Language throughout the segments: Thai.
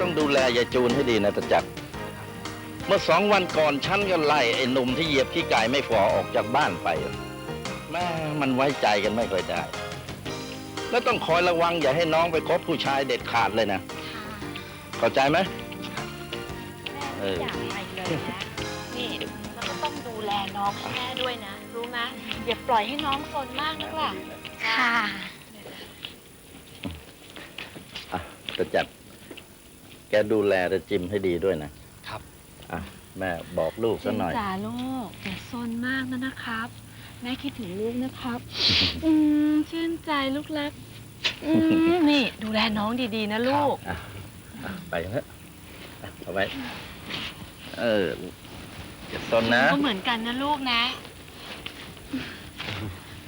ต้องดูแลยายจูนให้ดีนะตาจักรเมื่อสองวันก่อนฉันก็ไล่ไอ้หนุ่มที่เหยียบขี้ไก่ไม่ฝ่อออกจากบ้านไปแม่มันไว้ใจกันไม่ค่อยได้ แล้วต้องคอยระวังอย่าให้น้องไปคบผู้ชายเด็ดขาดเลยนะเข้าใจไหมเอออยากไปเลยนะ นี่แล้วก็ต้องดูแลน้องให้แม่ด้วยนะ รู้ไหมอย่าปล่อยให้น้องซนมากนักล่ะค่ะอะตาจักร แกดูแลตาจิมให้ดีด้วยนะครับ อะแม่บอกลูกซะหน่อย จ๋าลูกอย่าซนมากนะนะครับ แม่คิดถึงลูกนะครับ อืมชื่นใจลูกรัก อืมนี่ ดูแลน้องดีๆ นะลูก อะอะไปกันเถอะอะเอาไว้ เอออย่าซนนะ ก็เหมือนกันนะลูกนะ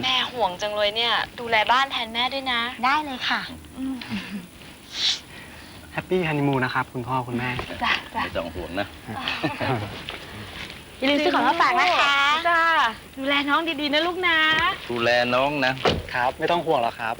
แม่ห่วงจังเลยเนี่ย ดูแลบ้านแทนแม่ด้วยนะ ได้เลยค่ะแฮปปี้ฮันนีมูนนะครับ คุณพ่อคุณแม่ จ้ะจ้ะไม่ต้องห่วงนะ อย่าลืมซื้อของมาฝากนะคะจ้าดูแลน้องดีๆนะลูกนะ ดูแลน้องนะ ครับ ไม่ต้องห่วงหรอกครับ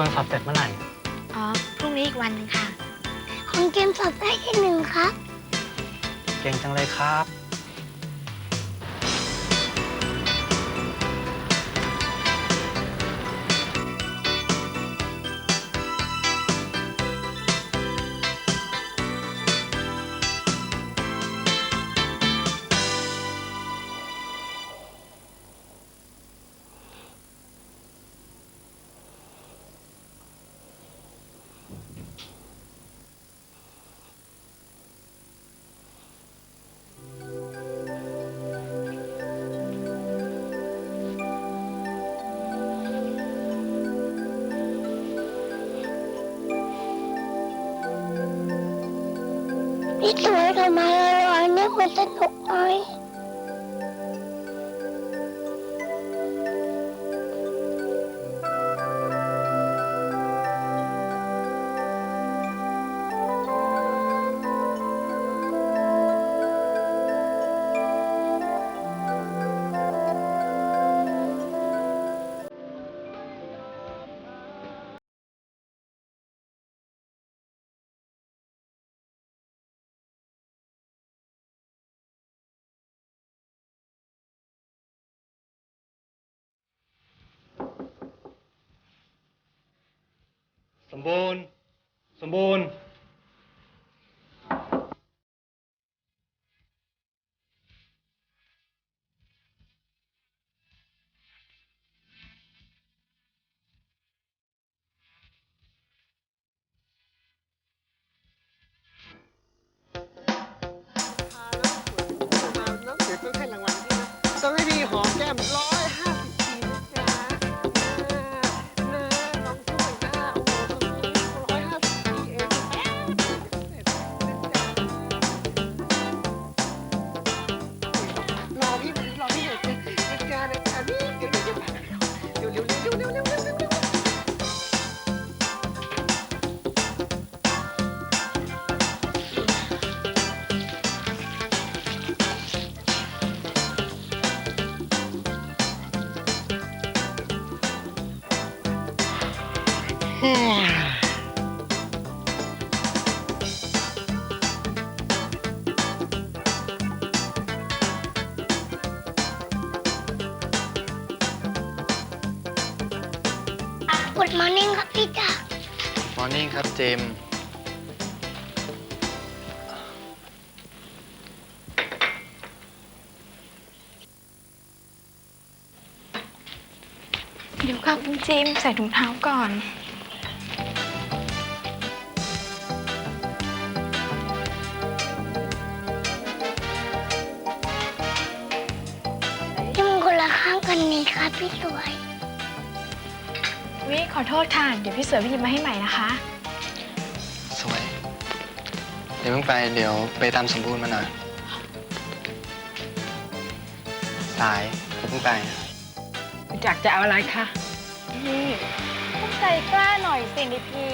วนสอบเสร็จเมื่อไหร่ อ๋อ พรุ่งนี้อีกวันหนึงค่ะคุณเกมสอบได้ที่หนึ่งครับ เก่งจังเลยครับ พี่สวยทำไมลอยเนี่ยมันสนุกไหม มบูรณ์ สมบูรณ์ ดมอร์นิ่งครับพี่จ๋ามอร์นิ่งครับเจมส์เดี๋ยวค่ะคุณจิมใส่ถุงเท้าก่อนางกันนี้ครับพี่สวย วิขอโทษค่ะ เดี๋ยวพี่เสือพี่หยิบมาให้ใหม่นะคะ สวย เดี๋ยวเพิ่งไปเดี๋ยวไปตามสมบูรณ์มาหน่อยสายเดี๋ยวเพิ่งไปจากจะเอาอะไรคะ นี่ต้องใจกล้าหน่อยสินิพี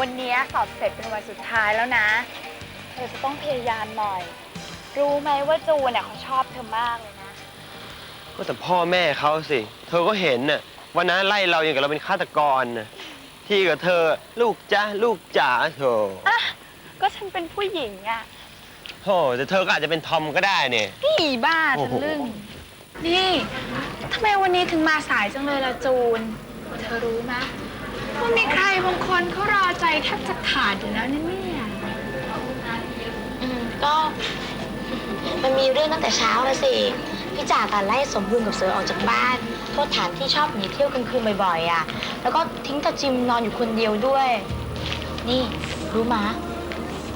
วันนี้สอบเสร็จเป็นวันสุดท้ายแล้วนะ เธอจะต้องพยายามหน่อย รู้ไหมว่าจูนเนี่ยเขาชอบเธอมากเลยนะ ก็แต่พ่อแม่เขาสิ เธอก็เห็นน่ะ วันนั้นไล่เราอย่างกับเราเป็นฆาตกรน่ะที่กับเธอลูกจ้าลูกจ๋าโถอะก็ฉันเป็นผู้หญิงอะโถแต่เธอก็อาจจะเป็นทอมก็ได้เนี่ยพี่บ้าโอ้ทะโห ลึ่งนี่ทำไมวันนี้ถึงมาสายจังเลยล่ะจูน เธอรู้ไหมว่ามีใครบางคนเขารอใจแทบจะขาดอยู่แล้วนะเนี่ยอืมก็มันมีเรื่องตั้งแต่เช้าแล้วสิ พี่จ่าการไล่สมบูรณ์กับเสือออกจากบ้านโทษฐานที่ชอบหนีเที่ยวกลางคืนบ่อยๆอะแล้วก็ทิ้งตาจิมนอนอยู่คนเดียวด้วย นี่รู้มะ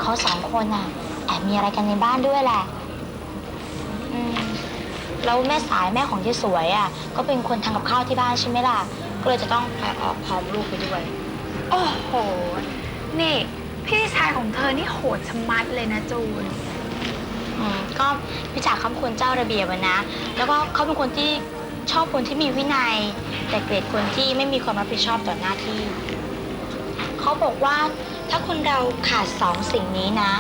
เขาสองคนอะแอบมีอะไรกันในบ้านด้วยแหละอืมแล้วแม่สายแม่ของยายสวยอะ ก็เป็นคนทำกับข้าวที่บ้านใช่ไหมล่ะ ก็เลยจะต้องไปออกพร้อมลูกไปด้วย โอ้โห นี่ พี่ชายของเธอนี่โหดชะมัดเลยนะจูน อืมก็พี่จ๋าเขาเป็นคนเจ้าระเบียบอะนะ แล้วก็เขาเป็นคนที่ชอบคนที่มีวินัย แต่เกลียดคนที่ไม่มีความรับผิดชอบต่อหน้าที่ เขาบอกว่าถ้าคนเราขาดสองสิ่งนี้นะ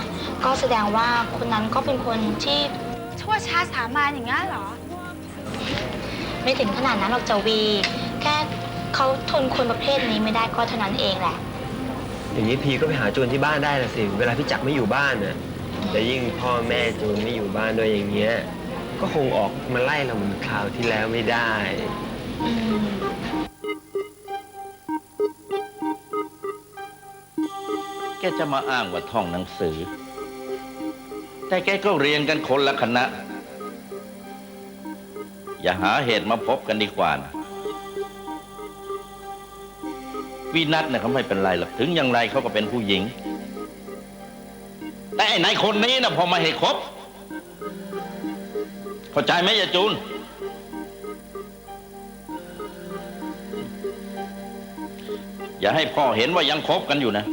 ก็แสดงว่าคนนั้นก็เป็นคนที่ชั่วช้าสามัญอย่างงั้นเหรอ ไม่ถึงขนาดนั้นหรอกจวี แค่เขาทนคนประเภทนี้ไม่ได้ก็เท่านั้นเองแหละ อย่างนี้พีก็ไปหาจูนที่บ้านได้ละสิ เวลาพี่จักรไม่อยู่บ้านน่ะ แต่ยิ่งพ่อแม่จูนไม่อยู่บ้านด้วยอย่างเงี้ย ก็คงออกมาไล่เราเหมือนคราวที่แล้วไม่ได้ แกจะมาอ้างว่าท่องหนังสือ แต่แกก็เรียนกันคนละคณะ อย่าหาเหตุมาพบกันดีกว่านะวีนัทเนี่ยเขาไม่เป็นไรหรอก ถึงอย่างไรเขาก็เป็นผู้หญิง นายคนนี้นะพอมาเหตุครบ เข้าใจไหมยายจูน อย่าให้พ่อเห็นว่ายังคบกันอยู่นะ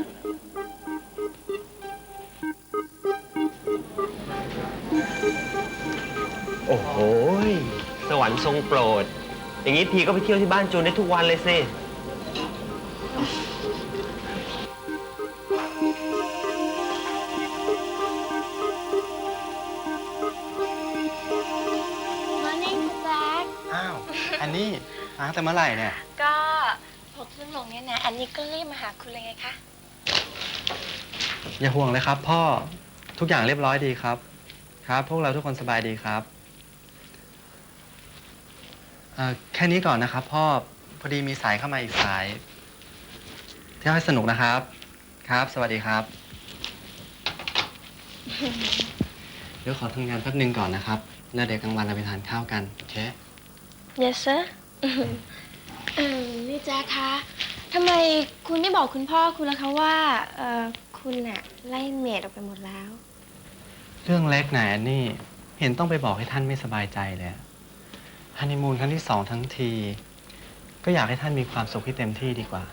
โอ้โห สวรรค์ทรงโปรด อย่างนี้พีก็ไปเที่ยวที่บ้านจูนได้ทุกวันเลยสิาตั้งแต่เมื่อไหร่เนี่ย ก็พอขึ้นลงเนี่ยนะ อันนี้ก็รีบมาหาคุณเลยไงคะ อย่าห่วงเลยครับ พ่อทุกอย่างเรียบร้อยดีครับ ครับ พวกเราทุกคนสบายดีครับเอ่อแค่นี้ก่อนนะครับ พ่อพอดีมีสายเข้ามาอีกสายเที่ยวให้สนุกนะครับ ครับ สวัสดีครับ เดี๋ยวขอทำงานแป๊บนึงก่อนนะครับ แล้วเดี๋ยวกลางวันเราไปทานข้าวกันโอเค Yes sir เออนี่แจ๊คคะทำไมคุณไม่บอกคุณพ่อคุณล่ะคะว่าเออคุณน่ะไล่เมดออกไปหมดแล้ว เรื่องเล็กไหนอันนี่เห็นต้องไปบอกให้ท่านไม่สบายใจเลยอะฮันนีมูนครั้งที่สองทั้งที ก็อยากให้ท่านมีความสุขที่เต็มที่ดีกว่า